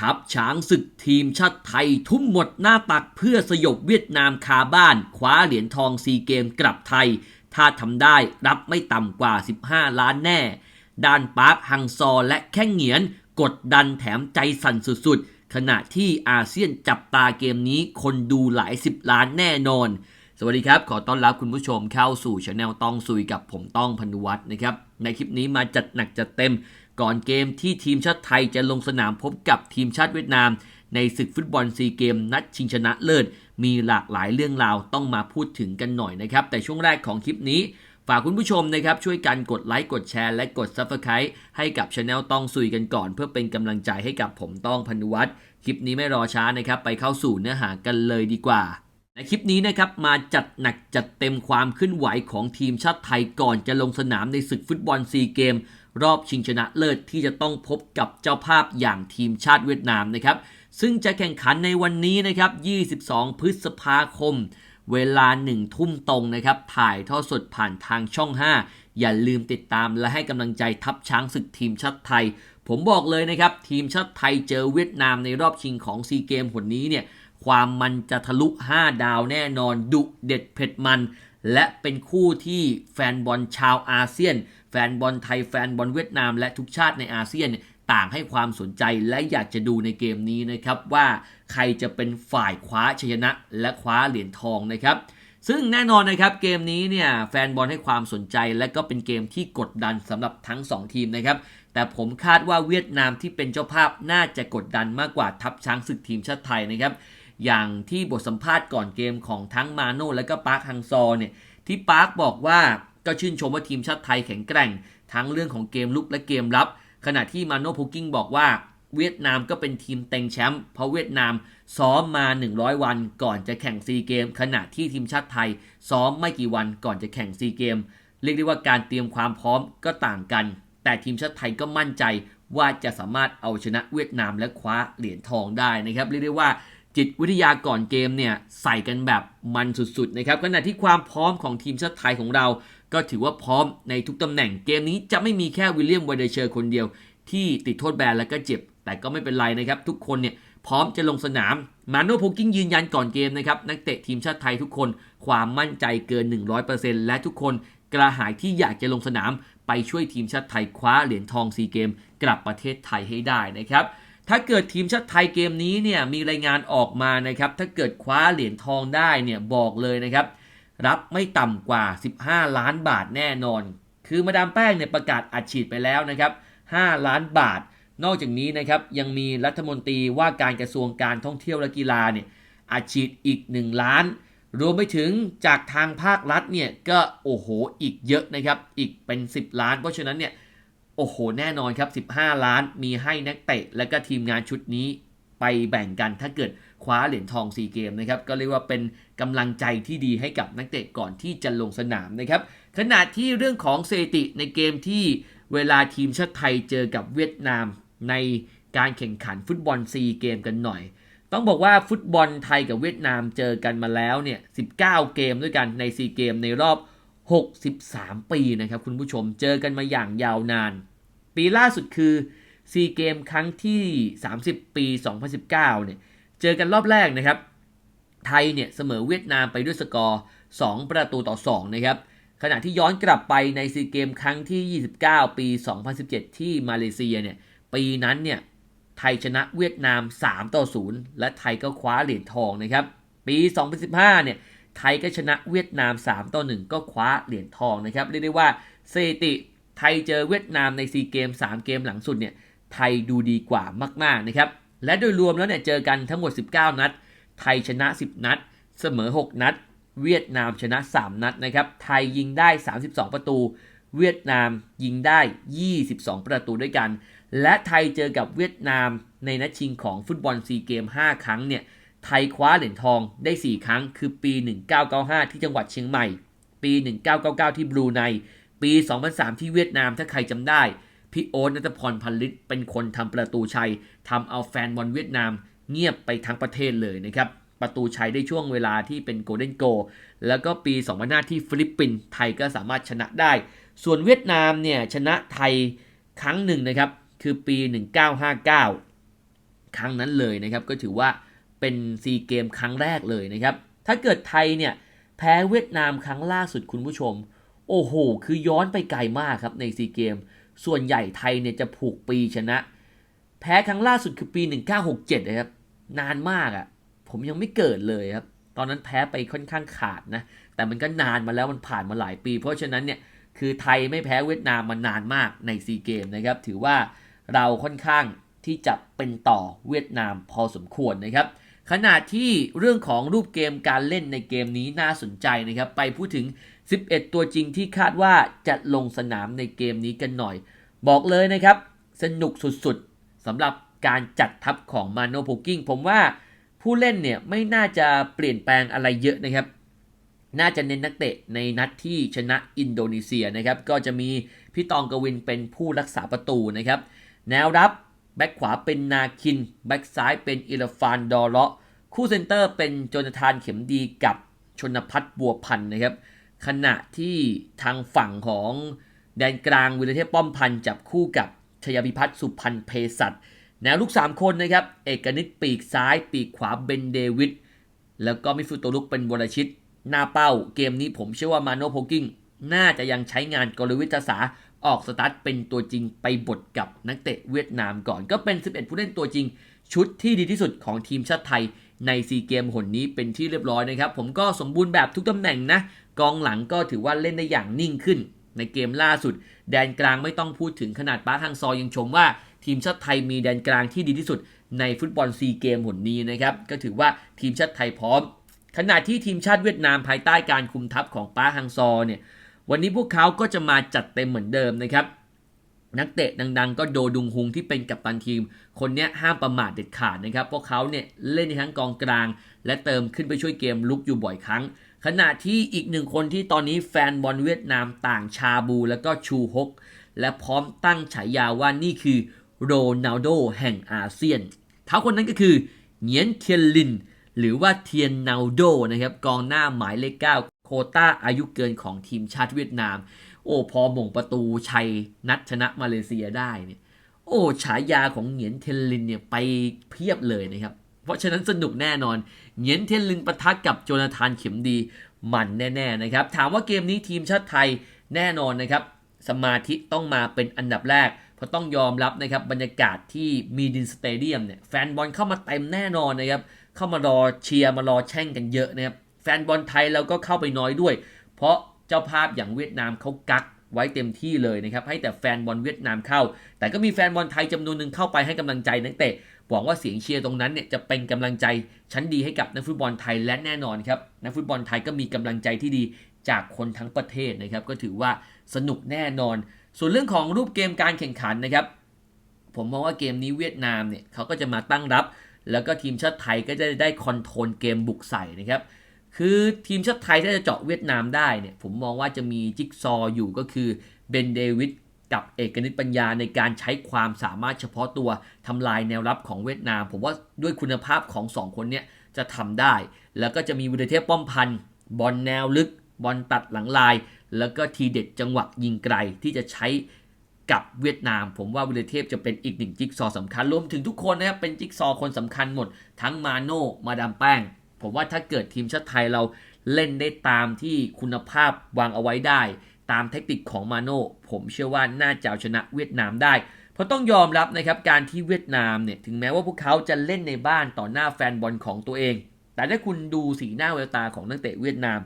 ทัพช้างศึกทีมชาติไทยทุ่มหมดหน้าตักเพื่อสยบเวียดนามคาบ้านคว้าเหรียญทองซีเกมกลับไทย ถ้าทำได้รับไม่ต่ำกว่า 15 ล้านแน่ ด้านปาร์คฮังซอและแข้งเหงียน กดดันแถมใจสั่นสุดๆ ขณะที่อาเซียนจับตาเกมนี้คนดูหลายสิบล้านแน่นอน สวัสดีครับ ขอต้อนรับคุณผู้ชมเข้าสู่ช anel ต้องซุยกับผมต้องพันธุวัฒน์นะครับ ในคลิปนี้มาจัดหนักจัดเต็ม ก่อนเกมที่ทีมชาติไทยจะลงสนามพบกับทีมชาติเวียดนาม ในศึกฟุตบอลซีเกม นัดชิงชนะเลิศ มีหลากหลายเรื่องราวต้องมาพูดถึงกันหน่อยนะครับ แต่ช่วงแรกของคลิปนี้ ฝากคุณผู้ชมนะครับช่วยกันกดไลค์กดแชร์และกด Subscribe ให้กับช anel ต้องซุยกันก่อน เพื่อเป็นกำลังใจให้กับผมต้องพันุวัฒน์คลิปนี้ไม่รอช้านะครับไปเข้าสู่เนื้อหากันเลยดีกว่า ในคลิปนี้นะครับมาจัดหนักจัดเต็มความขึ้นไหวของทีมชาติไทยก่อนจะลงสนามในศึกฟุตบอลซีเกม รอบชิงชนะเลิศที่จะต้องพบกับเจ้าภาพอย่างทีมชาติเวียดนามนะครับซึ่งจะแข่งขันในวันนี้นะครับ 22 พฤษภาคม เวลา 1 ทุ่มตรงนะครับถ่ายทอดสดผ่านทางช่อง 5 อย่าลืมติดตามและให้กำลังใจทัพช้างศึกทีมชาติไทย ผมบอกเลยนะครับทีมชาติไทยเจอเวียดนามในรอบชิงของซีเกมหนนี้เนี่ย ความมันจะทะลุ 5 ดาวแน่นอนดุเด็ดเผ็ดมัน และเป็นคู่ที่แฟนบอลชาวอาเซียน แฟนบอลไทยแฟนบอลเวียดนาม และทุกชาติในอาเซียนต่างให้ความสนใจและอยากจะดูในเกมนี้นะครับว่าใครจะเป็นฝ่ายคว้าชัยชนะ และคว้าเหรียญทองนะครับซึ่งแน่นอนนะครับเกมนี้เนี่ยแฟนบอลให้ความสนใจและก็เป็นเกมที่กดดันสำหรับทั้ง 2 ทีมนะครับแต่ผมคาดว่าเวียดนามที่เป็นเจ้าภาพน่าจะกดดันมากกว่าทัพช้างศึกทีมชาติไทยนะครับ อย่างที่บทสัมภาษณ์ก่อนเกมของทั้งมาโน่และก็ปาร์คฮังซอเนี่ยที่ปาร์คบอกว่าก็ชื่นชมว่าทีมชาติไทยแข็งแกร่ง ทั้งเรื่องของเกมลุกและเกมรับ ขณะที่มาโน่พูกิ้งบอกว่าเวียดนามก็เป็นทีมเต็งแชมป์เพราะเวียดนามซ้อมมา 100 วันก่อนจะแข่งซีเกม ขณะที่ทีมชาติไทย ซ้อมไม่กี่วันก่อนจะแข่งซีเกม เรียกได้ว่าการเตรียมความพร้อมก็ต่างกัน แต่ทีมชาติไทยก็มั่นใจว่าจะสามารถเอาชนะเวียดนามและคว้าเหรียญทองได้นะครับ เรียกได้ว่า จิตวิทยาก่อนเกมเนี่ยใส่กันแบบมันสุดๆนะครับขณะที่ความพร้อมของทีมชาติไทยของเรา ก็ถือว่าพร้อมในทุกตำแหน่งเกมนี้จะไม่มีแค่วิลเลียมไวเดเชอร์คนเดียว ที่ติดโทษแบนแล้วก็เจ็บ แต่ก็ไม่เป็นไรนะครับ ทุกคนเนี่ยพร้อมจะลงสนามมาโนโพกิ้งยืนยันก่อนเกมนะครับนักเตะทีมชาติไทยทุกคนความมั่นใจเกิน 100%และทุกคนกระหายที่อยากจะลงสนามไปช่วยทีมชาติไทยคว้าเหรียญทองซีเกม กลับประเทศไทยให้ได้นะครับ ถ้าเกิดทีมชาติไทยเกมนี้เนี่ยมีรายงานออกมานะครับ ถ้าเกิดคว้าเหรียญทองได้เนี่ยบอกเลยนะครับ รับไม่ต่ำกว่า 15 ล้านบาทแน่นอน คือมาดามแป้งเนี่ยประกาศอัดฉีดไปแล้วนะครับ 5 ล้านบาท นอกจากนี้นะครับยังมีรัฐมนตรีว่าการกระทรวงการท่องเที่ยวและกีฬาเนี่ยอัดฉีดอีก 1 ล้าน รวมไปถึงจากทางภาครัฐเนี่ยก็โอ้โหอีกเยอะนะครับ อีกเป็น 10 ล้าน เพราะฉะนั้นเนี่ย โอ้โห แน่นอนครับ 15 ล้านมีให้นักเตะ และก็ทีมงานชุดนี้ไปแบ่งกันถ้าเกิดคว้าเหรียญทองซีเกมนะครับ ก็เรียกว่าเป็นกำลังใจที่ดีให้กับนักเตะก่อนที่จะลงสนามนะครับ ขณะที่เรื่องของสถิติในเกมที่เวลาทีมชาติไทยเจอกับเวียดนามในการแข่งขันฟุตบอลซีเกมกันหน่อย ต้องบอกว่าฟุตบอลไทยกับเวียดนามเจอกันมาแล้วเนี่ย 19 เกมด้วยกันในซีเกมในรอบ 63 ปีนะครับคุณผู้ชมเจอกันมาอย่างยาวนาน ปีล่าสุดคือซีเกมครั้งที่ 30 ปี 2019 เนี่ยเจอกันรอบแรกนะครับ ไทยเนี่ยเสมอเวียดนามไปด้วยสกอร์ 2 ประตูต่อ 2 นะครับ ขณะที่ย้อนกลับไปในซีเกมครั้งที่ 29 ปี 2017 ที่มาเลเซียเนี่ยปีนั้นเนี่ยไทยชนะเวียดนาม 3 ต่อ 0 และไทยก็คว้าเหรียญทองนะครับ ปี 2015 เนี่ย ไทยก็ชนะเวียดนาม 3 ต่อ 1 ก็คว้าเหรียญทองนะครับ เรียกได้ว่าสถิติไทยเจอเวียดนามในซีเกม 3 เกมหลังสุดเนี่ยไทยดูดีกว่ามากๆนะครับ และโดยรวมแล้วเนี่ยเจอกันทั้งหมด 19 นัด ไทยชนะ 10 นัด เสมอ 6 นัด เวียดนามชนะ 3 นัดนะครับ ไทยยิงได้ 32 ประตู เวียดนามยิงได้ 22 ประตูด้วยกัน และไทยเจอกับเวียดนามในนัดชิงของฟุตบอลซีเกม 5 ครั้งเนี่ย ไทยคว้าเหรียญทองได้ 4 ครั้ง คือปี 1995 ที่จังหวัดเชียงใหม่ ปี 1999 ที่บรูไน ปี 2003 ที่เวียดนามถ้าใครจำได้ พี่โอ๊ตนัทพรพันลิตเป็นคนทำประตูชัยทำเอาแฟนบอลเวียดนามเงียบไปทั้งประเทศเลยนะครับประตูชัยได้ช่วงเวลาที่เป็นโกลเด้นโก แล้วก็ปี 2005 ที่ฟิลิปปินส์ไทยก็สามารถชนะได้ ส่วนเวียดนามเนี่ยชนะไทยครั้งหนึ่งนะครับ คือปี 1959 ครั้งนั้นเลยนะครับ ก็ถือว่า เป็นซีเกมครั้งแรกเลยนะครับ ถ้าเกิดไทยเนี่ยแพ้เวียดนามครั้งล่าสุดคุณผู้ชม โอ้โห คือย้อนไปไกลมากครับในซีเกม ส่วนใหญ่ไทยเนี่ยจะผูกปีชนะ แพ้ครั้งล่าสุดคือปี 1967นะครับ นานมากอะ่ะ ผมยังไม่เกิดเลยครับ ตอนนั้นแพ้ไปค่อนข้างขาดนะ แต่มันก็นานมาแล้วมันผ่านมาหลายปี เพราะฉะนั้นเนี่ยคือไทยไม่แพ้เวียดนามมานานมากในซีเกมนะครับ ถือว่าเราค่อนข้างที่จะเป็นต่อเวียดนามพอสมควรนะครับ ขณะที่เรื่องของรูปเกมการเล่นในเกมนี้น่าสนใจนะครับ ไปพูดถึง 11 ตัวจริงที่คาดว่าจะลงสนามในเกมนี้กันหน่อย บอกเลยนะครับ สนุกสุดๆสำหรับการจัดทัพของมาโนโพกิ้งผมว่าผู้เล่นเนี่ยไม่น่าจะเปลี่ยนแปลงอะไรเยอะนะครับ น่าจะเน้นนักเตะในนัดที่ชนะอินโดนีเซียนะครับ ก็จะมีพี่ตองกวินเป็นผู้รักษาประตูนะครับ แนวรับ แบ็คขวาเป็นนาคิน แบ็คซ้ายเป็นอิลฟานดอเลาะ คู่เซนเตอร์เป็นโจนาธานเข็มดีกับชนพัฒน์บัวพันธ์นะครับ ขณะที่ทางฝั่งของแดนกลางวิรเทพป้อมพันธ์จับคู่กับชยพิพัฒน์สุพันธ์เพศัตแนวลูก 3 คนนะครับ เอกนิตปีกซ้าย ปีกขวาเบนเดวิดแล้วก็มิฟูโตลุกเป็นวรชิต หน้าเป้า เกมนี้ผมเชื่อว่ามาโนโพกิ้ง น่าจะยังใช้งานกลวิทยาศา ออกสตาร์ทเป็นตัวจริงไปบทกับนักเตะเวียดนามก่อน ก็เป็น 11 ผู้เล่นตัวจริง ชุดที่ดีที่สุดของทีมชาติไทยในซีเกมหนนี้เป็นที่เรียบร้อยนะครับ ผมก็สมบูรณ์แบบทุกตำแหน่งนะ กองหลังก็ถือว่าเล่นได้อย่างนิ่งขึ้น ในเกมล่าสุด แดนกลางไม่ต้องพูดถึงขนาดป้าฮังซอยังชมว่า ทีมชาติไทยมีแดนกลางที่ดีที่สุด ในฟุตบอลซีเกมหนนี้นะครับก็ถือว่าทีมชาติไทยพร้อม ขณะที่ทีมชาติเวียดนามภายใต้การคุมทัพของป้าฮังซอเนี่ย วันนี้พวกเขาก็จะมาจัดเต็มเหมือนเดิมนะครับ นักเตะดังๆ ก็โดดุงฮุงที่เป็นกัปตันทีม คนนี้ห้ามประมาทเด็ดขาดนะครับ เพราะเขาเนี่ยเล่นในทั้งกองกลาง และเติมขึ้นไปช่วยเกมลุกอยู่บ่อยครั้ง ขณะที่อีกหนึ่งคนที่ตอนนี้แฟนบอลเวียดนามต่างชาบู แล้วก็ชูฮก และพร้อมตั้งฉายาว่านี่คือโรนัลโดแห่งอาเซียน เขาคนนั้นก็คือเหงียนเทียนลิน หรือว่าเทียนนาโดนะครับกองหน้าหมายเลข9 โคต้าอายุเกินของทีมชาติเวียดนาม โอ้พอหม่งประตูชัยนัดชนะมาเลเซียได้เนี่ยโอ้ฉายาของเหงียนเทนลินเนี่ยไปเพียบเลยนะครับ เพราะฉะนั้นสนุกแน่นอนเหงียนเทนลินปะทะกับโจนาธานเข็มดีมันแน่ๆนะครับ ถามว่าเกมนี้ทีมชาติไทยแน่นอนนะครับ สมาธิต้องมาเป็นอันดับแรก เพราะต้องยอมรับนะครับบรรยากาศที่มีดินสเตเดียมเนี่ยแฟนบอลเข้ามาเต็มแน่นอนนะครับ เข้ามารอเชียร์มารอแช่งกันเยอะนะครับ ฟนบอลไทยเราก็เข้าไปน้อยด้วย เพราะเจ้าภาพอย่างเวียดนามเขากักไว้เต็มที่เลยนะครับ ให้แต่แฟนบอลเวียดนามเข้า แต่ก็มีแฟนบอลไทยจำนวนหนึ่งเข้าไปให้กำลังใจนักเตะหวังว่าเสียงเชียร์ตรงนั้นเนี่ยจะเป็นกำลังใจชั้นดีให้กับนักฟุตบอลไทยและแน่นอนครับนักฟุตบอลไทยก็มีกำลังใจที่ดีจากคนทั้งประเทศนะครับ ก็ถือว่าสนุกแน่นอน ส่วนเรื่องของรูปเกมการแข่งขันนะครับ ผมมองว่าเกมนี้เวียดนามเนี่ยเขาก็จะมาตั้งรับ แล้วก็ทีมชาติไทยก็จะได้คอนโทรลเกมบุกใส่นะครับ คือทีมชาติไทยถ้าจะเจาะเวียดนามได้เนี่ยผมมองว่าจะมีจิ๊กซออยู่ก็คือเบนเดวิดกับเอกนิตปัญญาในการใช้ความสามารถเฉพาะตัวทำลายแนวรับของเวียดนาม ผมว่าด้วยคุณภาพของ 2 คนเนี่ยจะทำได้ แล้วก็จะมีวิเทพป้อมพันธ์บอลแนวลึก บอลตัดหลังลาย แล้วก็ทีเด็ดจังหวะยิงไกลที่จะใช้กับเวียดนาม ผมว่าวิลเทพจะเป็นอีกหนึ่งจิ๊กซอว์สำคัญรวมถึงทุกคนนะครับเป็นจิ๊กซอคนสำคัญหมด ทั้งมาโน่มาดามแป้ง ผมว่าถ้าเกิดทีมชาติไทยเราเล่นได้ตามที่คุณภาพวางเอาไว้ได้ ตามเทคนิคของมาโน่ผมเชื่อว่าน่าจะเอาชนะเวียดนามได้ เพราะต้องยอมรับนะครับการที่เวียดนามเนี่ยถึงแม้ว่าพวกเขาจะเล่นในบ้านต่อหน้าแฟนบอลของตัวเอง แต่ถ้าคุณดูสีหน้าแววตาของนักเตะเวียดนาม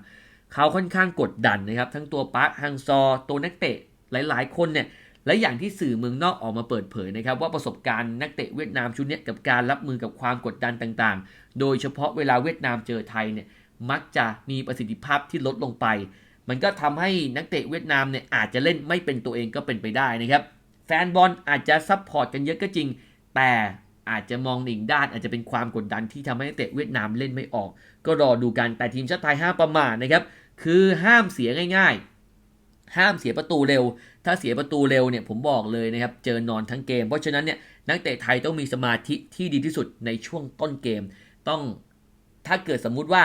เขาค่อนข้างกดดันนะครับทั้งตัวปาร์คฮังซอ ตัวนักเตะหลาย ๆ คนเนี่ย และอย่างที่สื่อเมืองนอกออกมาเปิดเผยนะครับ ว่าประสบการณ์นักเตะเวียดนามชุดนี้กับการรับมือกับความกดดันต่างๆ โดยเฉพาะเวลาเวียดนามเจอไทยเนี่ยมักจะมีประสิทธิภาพที่ลดลงไป มันก็ทำให้นักเตะเวียดนามเนี่ยอาจจะเล่นไม่เป็นตัวเองก็เป็นไปได้นะครับแฟนบอลอาจจะซับพอร์ตกันเยอะก็จริง แต่อาจจะมองอีกด้าน อาจจะเป็นความกดดันที่ทำให้นักเตะเวียดนามเล่นไม่ออก ก็รอดูกันแต่ทีมชาติไทยห้ามประมาทนะครับคือห้ามเสียง่ายๆ ห้ามเสียประตูเร็ว ถ้าเสียประตูเร็วเนี่ยผมบอกเลยนะครับ เจอนอนทั้งเกม เพราะฉะนั้นเนี่ยนักเตะไทยต้องมีสมาธิที่ดีที่สุดในช่วงต้นเกม ต้องถ้าเกิดสมมุติว่า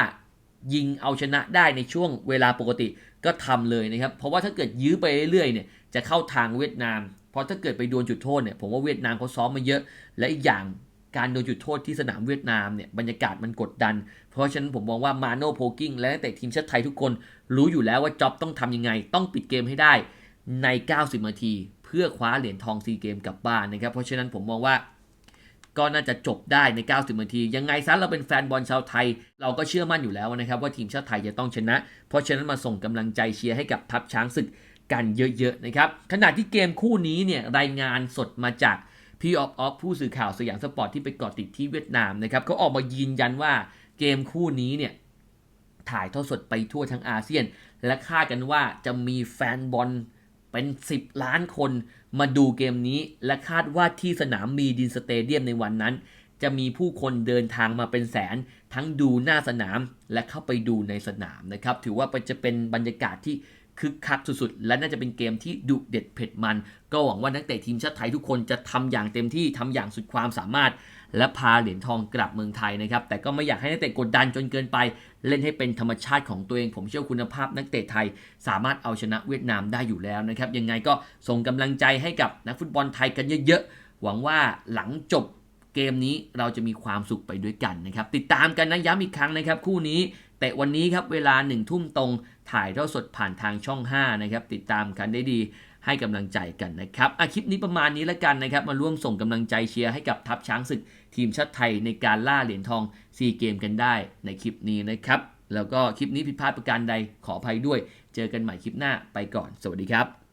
ยิงเอาชนะได้ในช่วงเวลาปกติก็ทำเลยนะครับ เพราะว่าถ้าเกิดยื้อไปเรื่อยๆเนี่ยจะเข้าทางเวียดนาม เพราะถ้าเกิดไปโดนจุดโทษเนี่ยผมว่าเวียดนามเขาซ้อมมาเยอะ และอีกอย่าง การโดนจุดโทษที่สนามเวียดนามเนี่ยบรรยากาศมันกดดัน เพราะฉะนั้นผมมองว่ามาโน่โพกิ้งและนักเตะทีมชาติไทยทุกคน รู้อยู่แล้วว่าจ็อบต้องทำยังไง ต้องปิดเกมให้ได้ใน 90 นาที เพื่อคว้าเหรียญทองซีเกมกลับบ้านนะครับ เพราะฉะนั้นผมมองว่าก็น่าจะจบได้ใน 90 นาที ยังไงซะเราเป็นแฟนบอลชาวไทย เราก็เชื่อมั่นอยู่แล้วนะครับ ว่าทีมชาติไทยจะต้องชนะ เพราะฉะนั้นมาส่งกำลังใจเชียร์ให้กับทัพช้างศึกกันเยอะๆนะครับขณะที่เกมคู่นี้เนี่ยรายงานสดมาจาก พี่ออฟออฟผู้สื่อข่าวสยามสปอร์ตที่ไปเกาะติดที่เวียดนามนะครับเขาออกมายืนยันว่าเกมคู่นี้เนี่ยถ่ายทอดสดไปทั่วทั้งอาเซียน และคาดกันว่าจะมีแฟนบอลเป็น 10 ล้านคนมาดูเกมนี้ และคาดว่าที่สนามมีดินสเตเดียมในวันนั้น จะมีผู้คนเดินทางมาเป็นแสน ทั้งดูหน้าสนามและเข้าไปดูในสนามนะครับ ถือว่าจะเป็นบรรยากาศที่ คึกคักสุดๆ และน่าจะเป็นเกมที่ดุเด็ดเผ็ดมัน ก็หวังว่านักเตะทีมชาติไทยทุกคนจะทำอย่างเต็มที่ทำอย่างสุดความสามารถ และพาเหรียญทองกลับเมืองไทยนะครับ แต่ก็ไม่อยากให้นักเตะกดดันจนเกินไป เล่นให้เป็นธรรมชาติของตัวเอง ผมเชื่อคุณภาพนักเตะไทย สามารถเอาชนะเวียดนามได้อยู่แล้วนะครับ ยังไงก็ส่งกำลังใจให้กับนักฟุตบอลไทยกันเยอะๆ หวังว่าหลังจบเกมนี้เราจะมีความสุขไปด้วยกันนะครับ ติดตามกันนะย้ำอีกครั้งนะครับ คู่นี้ แต่วันนี้ครับเวลาหนึ่งทุ่มตรง ถ่ายทอดสดผ่านทางช่อง 5 นะครับ ติดตามกันได้ดีให้กำลังใจกันนะครับอะคลิปนี้ประมาณนี้แล้วกันนะครับ มาร่วมส่งกำลังใจเชียร์ให้กับทัพช้างศึกทีมชาติไทยในการล่าเหรียญทองซีเกมกันได้ในคลิปนี้นะครับ แล้วก็คลิปนี้ผิดพลาดประการใดขออภัยด้วย เจอกันใหม่คลิปหน้าไปก่อน สวัสดีครับ